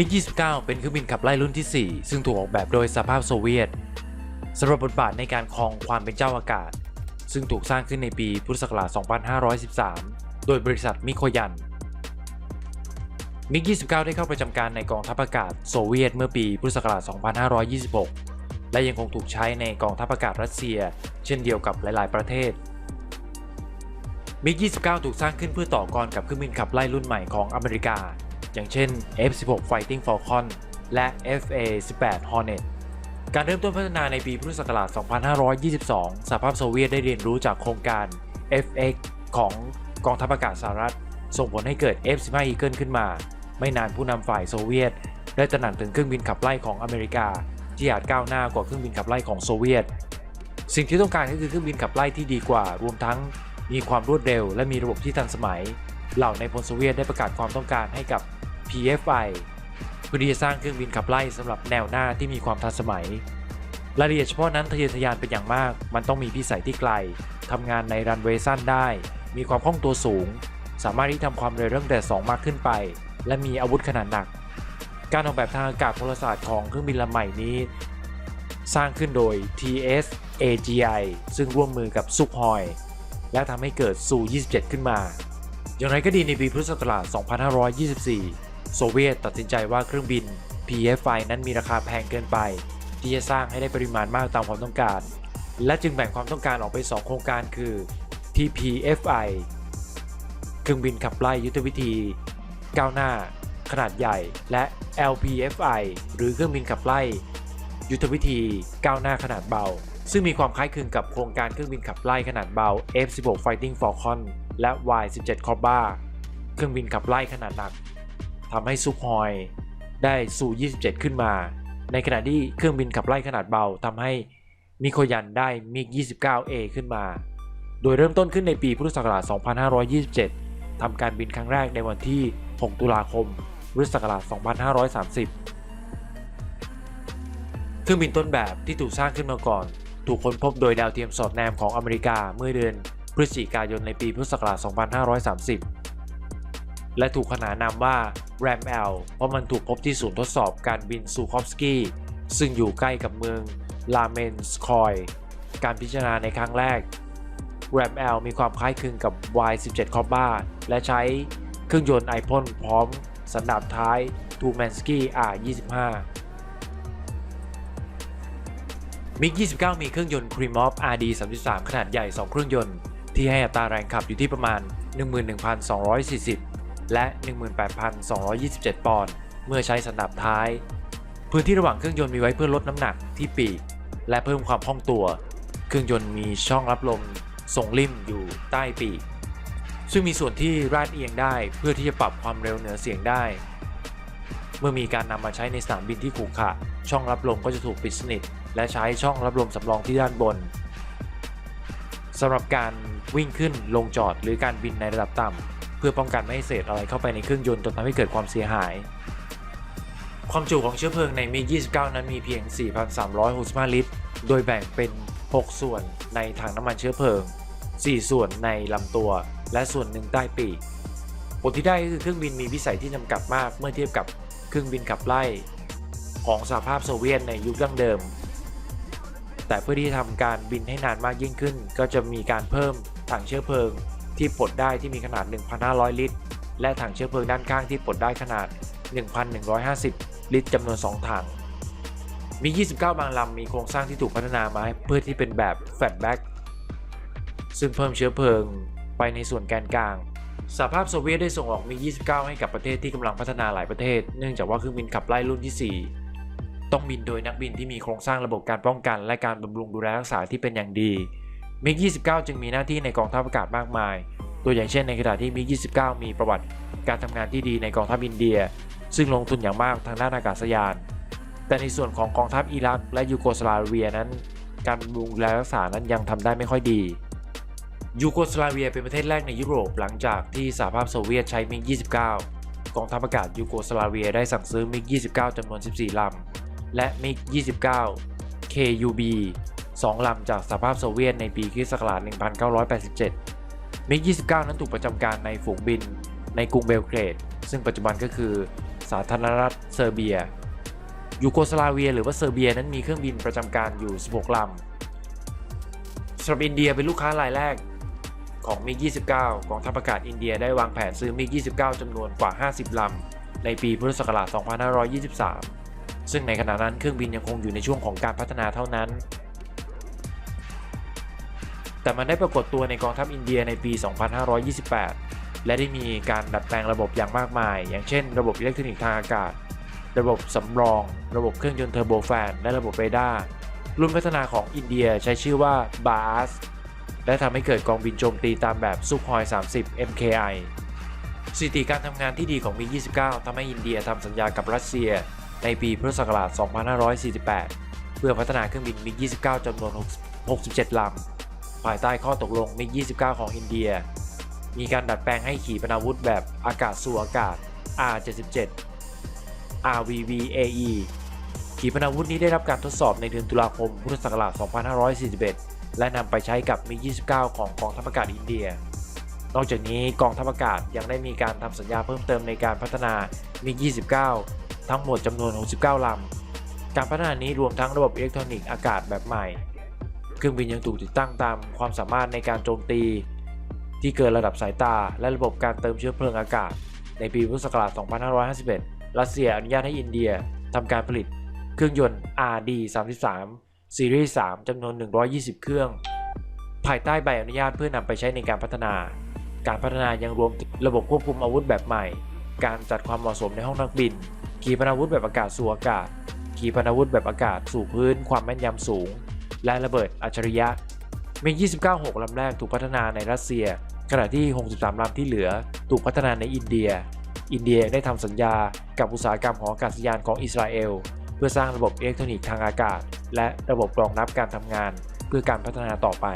มิก 29 เป็นเครื่องบินขับไล่รุ่นที่ 4 ซึ่งถูกออกแบบโดยสภาพโซเวียตสำหรับบทบาทในการครองความเป็นเจ้าอากาศ ซึ่งถูกสร้างขึ้นในปีพุทธศักราช 2513 โดยบริษัทมิโคยัน มิก 29 ได้เข้าประจำการในกองทัพอากาศโซเวียตเมื่อปีพุทธศักราช 2526 และยังคงถูกใช้ในกองทัพอากาศรัสเซีย เช่นเดียวกับหลาย ๆ ประเทศมิก 29 ถูกสร้างขึ้นเพื่อต่อกรกับเครื่องบินขับไล่รุ่นใหม่ของอเมริกา อย่างเช่น F-16 Fighting Falcon และ FA-18 Hornet การเริ่มต้นพัฒนาในปีพุทธศักราช 2522 สหภาพโซเวียตได้เรียนรู้จากโครงการ FX ของกองทัพอากาศสหรัฐ ส่งผลให้เกิด F-15 Eagle ขึ้นมา ไม่นานผู้นำฝ่ายโซเวียต ได้ตระหนักถึงเครื่องบินขับไล่ของอเมริกา ที่อาจก้าวหน้ากว่าเครื่องบินขับไล่ของโซเวียต สิ่งที่ต้องการก็คือเครื่องบินขับไล่ที่ดีกว่า รวมทั้งมีความรวดเร็ว และมีระบบที่ทันสมัย เหล่าในพลโซเวียตได้ประกาศความต้องการให้กับ PFI เพื่อที่จะสร้างเครื่องบินขับไล่สำหรับแนวหน้าที่มีความทันสมัยรายละเอียดเฉพาะนั้นทะเยอทะยานเป็นอย่างมาก มันต้องมีพิสัยที่ไกล ทำงานในรันเวย์สั้นได้ มีความคล่องตัวสูง สามารถที่ทำความเร็วตั้งแต่ 2 มากขึ้นไป และมีอาวุธขนาดหนัก การออกแบบทางอากาศพลศาสตร์ของเครื่องบินลำใหม่นี้ สร้างขึ้นโดย TS AGI ซึ่งร่วมมือกับซุกฮอย และทำให้เกิดซู 27 ขึ้นมา อย่างไรก็ดีในปีพุทธศักราช 2524 โซเวียตตัดสินใจว่าเครื่องบิน PFI นั้นมีราคาแพงเกินไป ที่จะสร้างให้ได้ปริมาณมากตามความต้องการ และจึงแบ่งความต้องการออกไป2โครงการคือ TPFI เครื่องบินขับไล่ยุทธวิธี ก้าวหน้า ขนาดใหญ่ และ LPFI หรือเครื่องบินขับไล่ ยุทธวิธีก้าวหน้าขนาดเบา ซึ่งมีความคล้ายคลึงกับโครงการเครื่องบินขับไล่ขนาดเบา F-16 Fighting Falcon และ Y-17 Cobra เครื่องบินขับไล่ขนาดหนัก ทำให้ซุกฮอยได้สู่27 ขึ้นมา ในขณะที่เครื่องบินขับไล่ขนาดเบาทำให้มิโคยันได้มิก 29A ขึ้นมา โดยเริ่มต้นขึ้นในปีพุทธศักราช 2527 ทำการบินครั้งแรกในวันที่ 6 ตุลาคม พุทธศักราช 2530 เครื่องบินต้นแบบที่ถูกสร้างขึ้นมาก่อน ถูกค้นพบโดยดาวเทียมสอดแนมของอเมริกาเมื่อเดือนพฤศจิกายนในปีพุทธศักราช 2530 และถูกขนานนามว่า RAM L เพราะมันถูกพบที่ศูนย์ทดสอบการบินซูคอฟสกี้ซึ่งอยู่ใกล้กับเมืองลาเมนสคอย การพิจารณาในครั้งแรก RAM L มีความคล้ายคลึงกับ Y17 c o b a และใช้เครื่องยนต์ไอพ่นพร้อมสันดาปท้าย t u m a n s k y R25 มิก 29 มีเครื่องยนต์ Krimov RD33 ขนาดใหญ่ 2 เครื่องยนต์ ที่ให้อัตราแรงขับอยู่ที่ประมาณ 11,240 และ 18,227 ปอนด์เมื่อใช้สันดาปท้าย พื้นที่ระหว่างเครื่องยนต์มีไว้เพื่อลดน้ำหนักที่ปีก และเพิ่มความคล่องตัว เครื่องยนต์มีช่องรับลมทรงริ่มอยู่ใต้ปีก ซึ่งมีส่วนที่ราดเอียงได้เพื่อที่จะปรับความเร็วเหนือเสียงได้ เมื่อมีการนำมาใช้ในสนามบินที่ขรุขระช่องรับลมก็จะถูกปิดสนิท และใช้ช่องรับลมสำรองที่ด้านบนสำหรับการวิ่งขึ้นลงจอดหรือการบินในระดับต่ำ เพื่อป้องกันไม่ให้เศษอะไรเข้าไปในเครื่องยนต์จนทำให้เกิดความเสียหาย ความจุของเชื้อเพลิงในมิ29 นั้นมีเพียง 4,365 ลิตร โดยแบ่งเป็น 6 ส่วนในถังน้ำมันเชื้อเพลิง 4 ส่วนในลำตัว และส่วนหนึ่งใต้ปีกผลที่ได้ก็คือเครื่องบินมีวิสัยที่จำกัดมากเมื่อเทียบกับเครื่องบินขับไล่ของสหภาพโซเวียตในยุคดั้งเดิม แต่เพื่อที่จะทำการบินให้นานมากยิ่งขึ้น ก็จะมีการเพิ่มถังเชื้อเพลิง ที่ปลดได้ที่มีขนาด 1,500 ลิตร และถังเชื้อเพลิงด้านข้างที่ปลดได้ขนาด 1,150 ลิตรจำนวน 2 ถัง มี 29 บางลำมีโครงสร้างที่ถูกพัฒนามาเพื่อที่เป็นแบบแฟลตแบ็กซึ่งเพิ่มเชื้อเพลิงไปในส่วนแกนกลางสหภาพโซเวียตได้ส่งออกมี 29 ให้กับประเทศที่กำลังพัฒนาหลายประเทศ เนื่องจากว่าเครื่องบินขับไล่รุ่นที่ 4 ต้องบินโดยนักบินที่มีโครงสร้างระบบการป้องกัน และการบำรุงดูแลรักษาที่เป็นอย่างดี มิก 29 จึงมีหน้าที่ในกองทัพอากาศมากมาย ตัวอย่างเช่นในขณะที่มิก 29 มีประวัติการทำงานที่ดีในกองทัพอินเดีย ซึ่งลงทุนอย่างมากทางด้านอากาศยาน แต่ในส่วนของกองทัพอิรักและยูโกสลาเวียนั้น การบำรุงแลรักษานั้นยังทำได้ไม่ค่อยดียูโกสลาเวียเป็นประเทศแรกในยุโรปหลังจากที่สหภาพโซเวียตใช้มิก 29 กองทัพอากาศยูโกสลาเวียได้สั่งซื้อมิก 29 จำนวน 14 ลำ และมิก 29 KUB 2 ลำจากสหภาพโซเวียตในปีคริสต์ศักราช1987 มิก 29 นั้นถูกประจำการในฝูงบินในกรุงเบลเกรด ซึ่งปัจจุบันก็คือสาธารณรัฐเซอร์เบีย ยูโกสลาเวีย หรือว่าเซอร์เบียนั้นมีเครื่องบินประจำการอยู่ 16 ลำสำหรับอินเดียเป็นลูกค้ารายแรกของมิก 29 กองทัพอากาศอินเดียได้วางแผนซื้อมิก 29 จำนวนกว่า 50 ลำ ในปีพุทธศักราช 2523 ซึ่งในขณะนั้นเครื่องบินยังคงอยู่ในช่วงของการพัฒนาเท่านั้น แต่มันได้ปรากฏตัวในกองทัพอินเดียในปี 2528 และได้มีการดัดแปลงระบบอย่างมากมาย อย่างเช่น ระบบอิเล็กทรอนิกส์ทางอากาศ ระบบสำรอง ระบบเครื่องยนต์เทอร์โบแฟน และระบบเรดาร์รุ่นพัฒนาของอินเดียใช้ชื่อว่า BAS และทำให้เกิดกองบินโจมตีตามแบบซุ h อย30 MKI สถิติการทำงานที่ดีของมิก29ทำให้อินเดียทำสัญญากับรัสเซีย ในปีพุทธศักราช2548 เพื่อพัฒนาเครื่องบินมิก29จำนวน 67 ลำ ภายใต้ข้อตกลงมิก 29 ของอินเดีย มีการดัดแปลงให้ขีปนาวุธแบบอากาศสู่อากาศ R77 RVVAE ขีปนาวุธนี้ได้รับการทดสอบในเดือนตุลาคมพุทธศักราช 2541 และนำไปใช้กับมิก 29 ของกองทัพอากาศอินเดีย นอกจากนี้กองทัพอากาศยังได้มีการทำสัญญาเพิ่มเติมในการพัฒนามิก 29 ทั้งหมดจำนวน 69 ลำ การพัฒนานี้รวมทั้งระบบอิเล็กทรอนิกส์อากาศแบบใหม่ เครื่องบินยังถูกติดตั้งตามความสามารถในการโจมตี ที่เกินระดับสายตา และระบบการเติมเชื้อเพลิงอากาศ ในปีพุทธศักราช 2551 รัสเซียอนุญาตให้อินเดียทำการผลิต เครื่องยนต์ RD-33 ซีรีส์3จำนวน 120 เครื่อง ภายใต้ใบอนุญาตเพื่อนำไปใช้ในการพัฒนา การพัฒนายังรวมระบบควบคุมอาวุธแบบใหม่ การจัดความเหมาะสมในห้องนักบิน ขีปนาวุธแบบอากาศสู่อากาศ ขีปนาวุธแบบอากาศสู่พื้น ความแม่นยำสูง และระเบิดอัจฉริยะมิก29 6ลำแรกถูกพัฒนาในรัสเซีย ขณะที่ 63ลำที่เหลือถูกพัฒนาในอินเดีย อินเดียได้ทำสัญญากับอุตสาหกรรมของอากาศยานของอิสราเอล เพื่อสร้างระบบอิเล็กทรอนิกส์ทางอากาศ และระบบรองรับการทำงาน เพื่อการพัฒนาต่อไป